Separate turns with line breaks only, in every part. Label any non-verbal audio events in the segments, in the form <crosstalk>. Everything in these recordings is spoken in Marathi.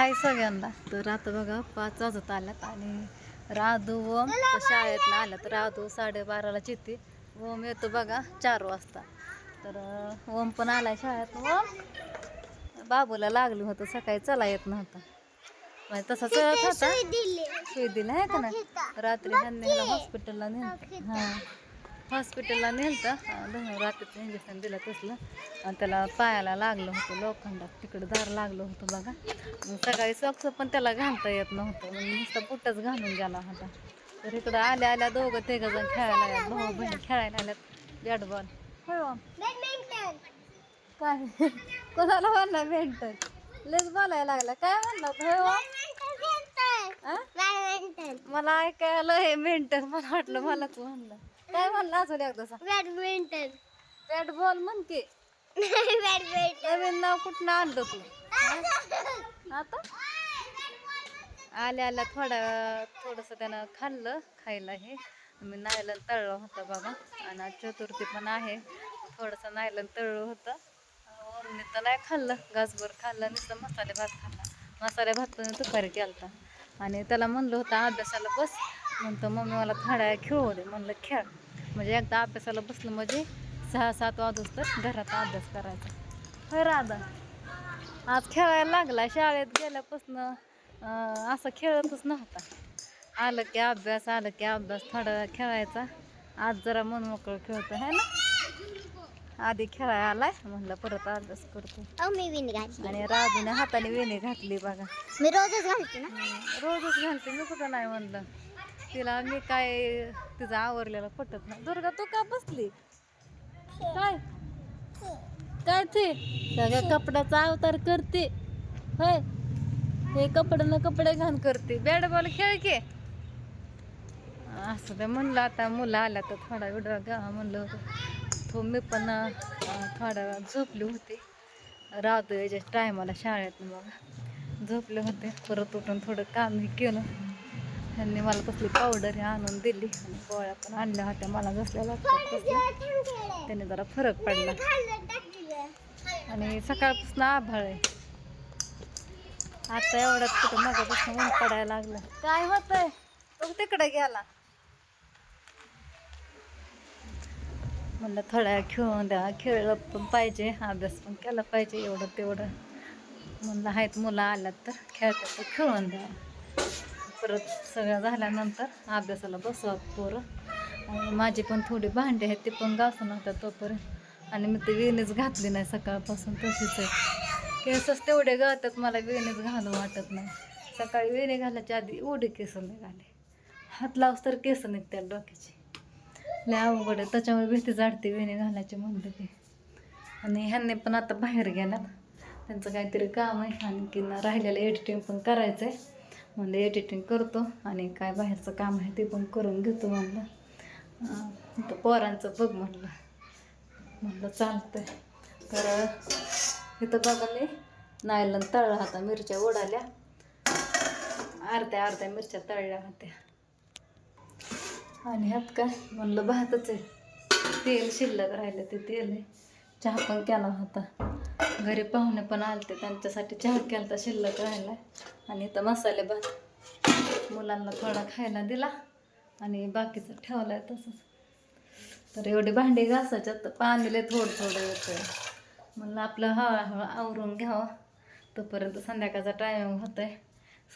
हाय सगळ्यांना. तर आता बघा पाच वाजत आल्यात आणि राधू ओम तर शाळेतनं आल्यात. राधू साडेबाराला चित्ती ओम येतो बघा चार वाजता. तर ओम पण आलाय शाळेत. ओम! बाबूला लागलं होतं सकाळी चला येत नव्हता. म्हणजे तसा चळत होता. सुई दिला. आहे का ना रात्री ह्याला हॉस्पिटलला नेलं. हां. हॉस्पिटलला नेलं तर रात्रीचं इंजेक्शन दिलं तसलं. आणि त्याला पायाला लागलं होतं लोखंडात तिकडं दार लागलं होतं बघा. सकाळी सॉक्स पण त्याला घालता येत नव्हतं. मग नुसतं बुटच घालून गेला होता. तर इकडं आल्या आल्या दोघं तिघं जण खेळायला आल्यात भाऊ बहीण खेळायला आल्यात बॅट बॉल हो. काय? कोणाला म्हणला मेंटल लेच बोलायला लागला. काय म्हणला हो? मला ऐकायला हे मेंटल मला वाटलं मलाच म्हणलं. काय म्हणलं अजून एकदा सांग.
बॅडमिंटन
बॅट बॉल म्हण की.
बॅडमिंटन
नवीन नाव कुठनं आणलं तू? <laughs> आता? आल्या आल्या थोडा थोडंसं त्यानं खाल्लं खायला हे. मी नायलन तळलं होतं बघा. आणि आज चतुर्थी पण आहे. थोडंसं नायलन तळलं होतं. ओमने तर नाही खाल्लं. गासभर खाल्लं नुसतं मसाले भात खाल्ला. मसाले भात पण दुपारी केलता. आणि त्याला म्हणलं होतं अभ्यासाला बस. म्हणतो मम्मी मला थोड्या खेळू दे. म्हणलं खेळ. म्हणजे एकदा अभ्यासाला बसलं म्हणजे सहा सात वाजूस तर घरात अभ्यास करायचा. होय राधा? आज खेळायला लागला. शाळेत गेल्यापासून असं खेळतच नव्हता. आलं की अभ्यास आलं की अभ्यास थोडा खेळायचा. आज जरा मन मोकळं खेळतो है ना? आधी खेळायला आलाय. म्हणलं परत अभ्यास करतो.
मी विणी घातली.
आणि राजूने हाताने वेणी घातली बघा.
मी रोजच घालते ना.
रोजच घालते मी कुठं नाही म्हणलं. तिला मी काय तिचं आवरलेलं पटत नाही. दुर्गा तू का बसली? काय? काय ते? सगळ्या कपड्याचा अवतार करते. होय? हे कपडे न कपडे घाण करते. बॅट बॉल खेळ की. असं ते म्हणलं आता मुलं आल्या तर थोडा वेळ म्हणलं होतं. तो मी पण थोडा वेळ झोपली होती. राहतो याच्या टायमाला शाळेत मग झोपले होते. परत उठून थोडं कामही केलं. त्यांनी मला कसली पावडर आणून दिली. आणि गोळ्या पण आणल्या होत्या. मला घसल्या लागतात तसल्या. त्याने जरा फरक पडला. आणि सकाळपासून आभाळ आहे. आता एवढ्यात कुठं माझ्यापासून ऊन पडायला लागलं. काय होतंय? तो तिकडे गेला. म्हणलं थोड्या खेळून द्या खेळलं पण पाहिजे अभ्यास पण केला पाहिजे एवढं तेवढं. म्हणलं आहेत मुलं आल्यात तर खेळतात तर खेळून द्या. परत सगळं झाल्यानंतर अभ्यासाला बसवा पोरं. आणि माझी पण थोडी भांडी आहेत ते पण घासून होत्या तोपर्यंत. आणि मी ते वेणीच घातली नाही सकाळपासून तशीच आहे. केसच तेवढे गळतात मला वेणीच घालू वाटत नाही. सकाळी वेणी घालायच्या आधी उडी केस निघाले. हात लावस तर केस निघतात डोक्याचे. लय अवघड आहे. त्याच्यामुळे भीती जाडते वेणी घालायची म्हणलं की आणि ह्यांनी पण आता बाहेर गेल्यात. त्यांचं काहीतरी काम आहे. आणखी राहिलेलं एडिटिंग पण करायचं आहे म्हणलं एडिटिंग करतो आणि काय बाहेरचं काम आहे ते पण करून घेतो म्हणलं. तर पोरांचं बघ म्हणलं. म्हणलं चालतंय. तर इथं बघा मी. नायलन तळला होता मिरच्या उडाल्या अर्ध्या अर्ध्या मिरच्या तळल्या होत्या. आणि ह्यात काय? म्हणलं भातच आहे. तेल शिल्लक राहिलं ते तेल आहे. चहा पण केला होता. घरी पाहुणे पण आलते. त्यांच्यासाठी चहा केला तर शिल्लक राहिला आणि इथं मसाले भात. मुलांना थोडा खायला दिला. आणि बाकीचं ठेवलं आहे तसंच. तर एवढी भांडी घासायच्यात तर पाणीले थोडं थोडं येतं म्हणलं आपलं हळूहळू आवरून घ्यावं. तोपर्यंत संध्याकाळचा टायमिंग होतं आहे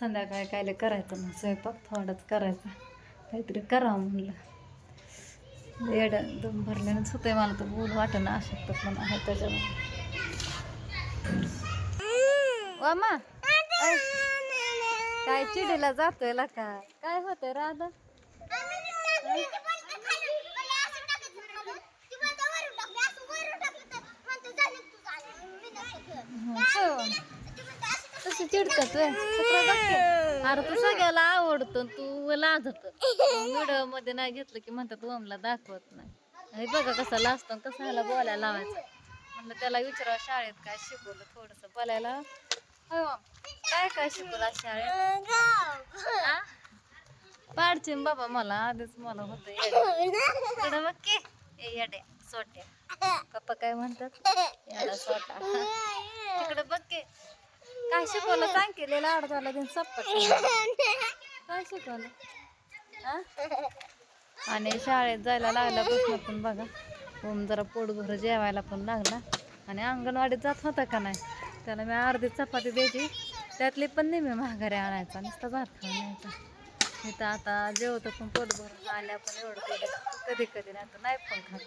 संध्याकाळी कायले करायचं मग? स्वयंपाक थोडाच करायचा. काहीतरी करावं म्हणलं. येड दम भरल्यानंच होतंय मला तर बोल वाटणं अशक्त पण आहे त्याच्यामध्ये वामा काय चिडीला जातोय ला काय काय होतंय राधा? तशी चिडतात. अरे तू सगळ्याला आवडतो आणि लाज लाजत. व्हिडिओमध्ये नाही घेतलं की म्हणतात ओमला दाखवत नाही. हे बघा कसा लाजतो कसा ह्याला बोलायला लावायचं. म्हणलं त्याला विचारावं शाळेत काय शिकवलं थोडस बोलायला. हो, काय काय शिकवलं शाळेत? पाडचे बाबा मला आधीच मला होतं इकडं बघ की? ए सोट्या. पप्पा काय म्हणतात? याला सोटा. तिकडे बघ की. काय शिकवलं? सांग केलेलं आडदाला दिन सप्पा काय शिकवलं हा? आणि शाळेत जायला लागल्यापासून पण बघा. ओम जरा पोटभर जेवायला पण लागला. आणि अंगणवाडीत जात होता का नाही? त्याला मी अर्धी चपाती द्यायची. त्यातली पण नेहमी महागारी आणायचा. नुसता भात खाऊन यायचा इथं आता जेवतो पण पोट भरून आल्या पण एवढं कधी कधी नाही तर नाही पण खात.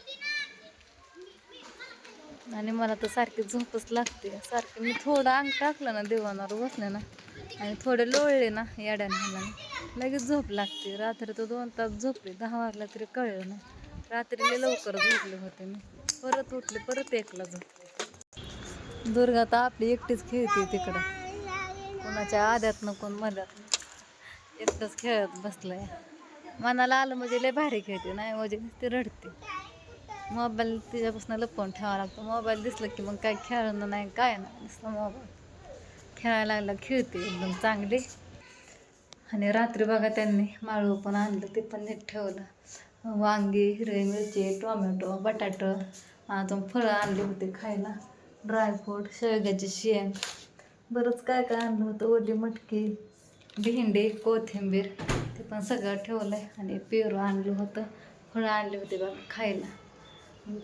आणि मला तर सारखी झोपच लागते. सारखी मी थोडं अंग टाकलं ना देवानावर बसले ना आणि थोडे लोळले ना याड्याने लगेच झोप लागते. रात्री तर दोन तास झोपले. दहा वाजला तरी कळलं ना रात्री लवकर झोपले होते मी. परत उठले परत एकला झोपले. दुर्गा तर आपली एकटीच खेळते तिकडं. कोणाच्या आद्यातनं कोण मध्यात एकटंच खेळत बसलंय. मनाला आलं म्हणजे लय भारी खेळते नाही म्हणजे ती रडते. मोबाईल तिच्यापासून लपवून ठेवावा लागतो. मोबाईल दिसलं की मग काय खेळणं नाही काय नाही. दिसलं मोबाईल. खेळायला लागला खेळते एकदम चांगली. आणि रात्री बघा त्यांनी माळू पण आणलं ते पण नीट ठेवलं. वांगी हिरवी मिरची टोमॅटो बटाटं अजून फळं आणली होती खायला. ड्रायफ्रूट शेवग्याची शेंग. बरंच काय काय आणलं होतं ओली मटकी भेंडी कोथिंबीर. ते पण सगळं ठेवलं आहे आणि पेरू आणलं होतं. फळं आणली होती बघा खायला.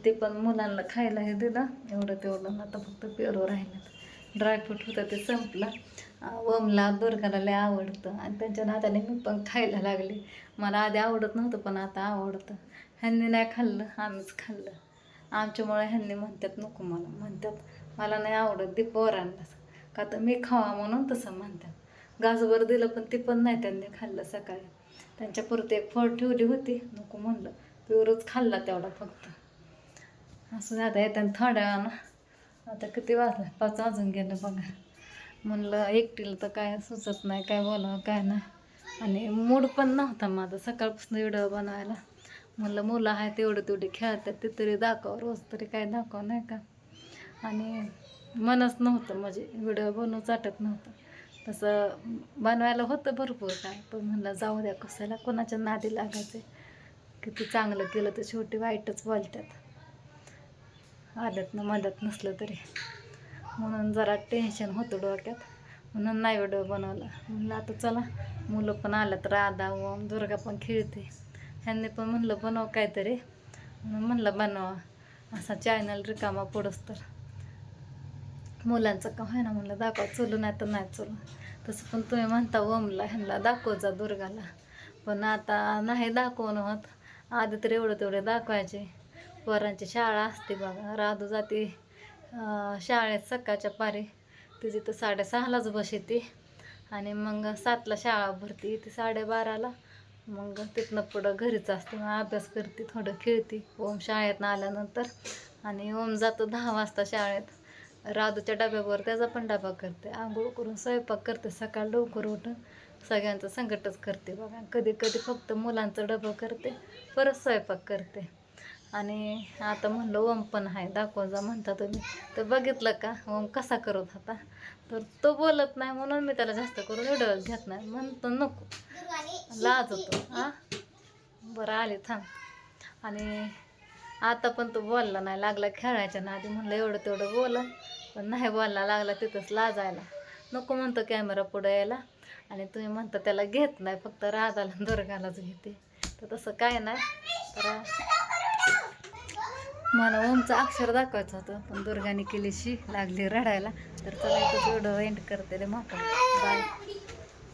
ते पण मुलांना खायला हे दिलं. एवढं तेवढं. आता फक्त पेरू राहिलं ड्रायफ्रूट होतं ते संपलं. वमला ओमला दुर्गाला लय आवडतं. आणि त्यांच्या नात्याने मी पण खायला लागले. मला आधी आवडत नव्हतं पण आता आवडतं. ह्यांनी नाही खाल्लं आम्हीच खाल्लं. आमच्यामुळे ह्यांनी म्हणतात नको मला. म्हणतात मला नाही आवडत दे पोरांनाच का तर मी खावा म्हणून तसं म्हणतात. गाजभर दिलं पण ते पण नाही त्यांनी खाल्लं सकाळी. त्यांच्यापुरते एक फळ ठेवली होती. नको म्हणलं. प्युअरच खाल्ला तेवढा फक्त. असं आता येतात थोड्या वेळानं आता किती वाजलं? पाच वाजून गेलं बघा. म्हणलं एकटीला तर काय सुचत नाही काय बोलावं काय नाही. आणि मूड पण नव्हता माझा सकाळपासून व्हिडिओ बनवायला. म्हणलं मुलं आहेत तेवढं तेवढे खेळतात ते तरी दाखव रोज तरी काय दाखव नाही का? आणि मनच नव्हतं म्हणजे व्हिडिओ बनवू चाटत नव्हतं. तसं बनवायला होतं भरपूर काय पण म्हणलं जाऊ द्या कसायला कोणाच्या नादी लागायचे? किती चांगलं केलं तर शेवटी वाईटच बोलतात. आदत मदत नसलं तरी. म्हणून जरा टेन्शन होतं डोक्यात. म्हणून नाही व्हिडिओ बनवला. म्हणलं आता चला मुलं पण आलं तर राधा ओम दुर्गा पण खेळते. ह्यांनी पण म्हणलं बनव काहीतरी. म्हणून म्हणलं बनवा. असा चॅनल रिकामा पडस तर. मुलांचं का ना म्हणलं दाखवा चलू नाही तर नाही चलू. तसं पण तुम्ही म्हणता ओमला ह्यांना दाखव जा दुर्गाला. पण आता नाही दाखवणं होत. आधी तर एवढं तेवढे दाखवायचे. पोरांची शाळा असते बघा. राधू जाते शाळेत सकाळच्या पारी. तिची तर साडेसहालाच बस येते. आणि मग सातला शाळा भरती. ती साडेबाराला मग तिथनं पुढं घरीच असते. मग अभ्यास करते थोडं खेळते. ओम शाळेतनं आल्यानंतर. आणि ओम जातो दहा वाजता शाळेत. राधूच्या डब्यावर त्याचा पण डबा करते. आंघोळ करून स्वयंपाक करते. सकाळ लवकर उठून सगळ्यांचं संकटच करते बघा. कधी कधी फक्त मुलांचं डबं करते परत स्वयंपाक करते. आणि आता म्हणलं ओम पण आहे दाखवा जा म्हणता तुम्ही. तर बघितलं का ओम कसा करत होता? तर तो बोलत नाही म्हणून मी त्याला जास्त करून व्हिडिओ घेत नाही म्हणतो नको. लाज होतो हां बरं आले थांब. आणि आता पण तो बोलला नाही लागला खेळायच्या ना आधी म्हणलं एवढं तेवढं बोला. पण नाही बोलला लागला तिथंच लाजायला. नको म्हणतो कॅमेरा पुढं यायला. आणि तुम्ही म्हणता त्याला घेत नाही फक्त राधाला दुर्गालाच घेते. तर तसं काय नाही. तर मला ओमचं अक्षर दाखवायचं होतं पण दुर्गाने केलीशी लागली रडायला. तर चला एकच व्हिडिओ एंड करते रे मोठा बाय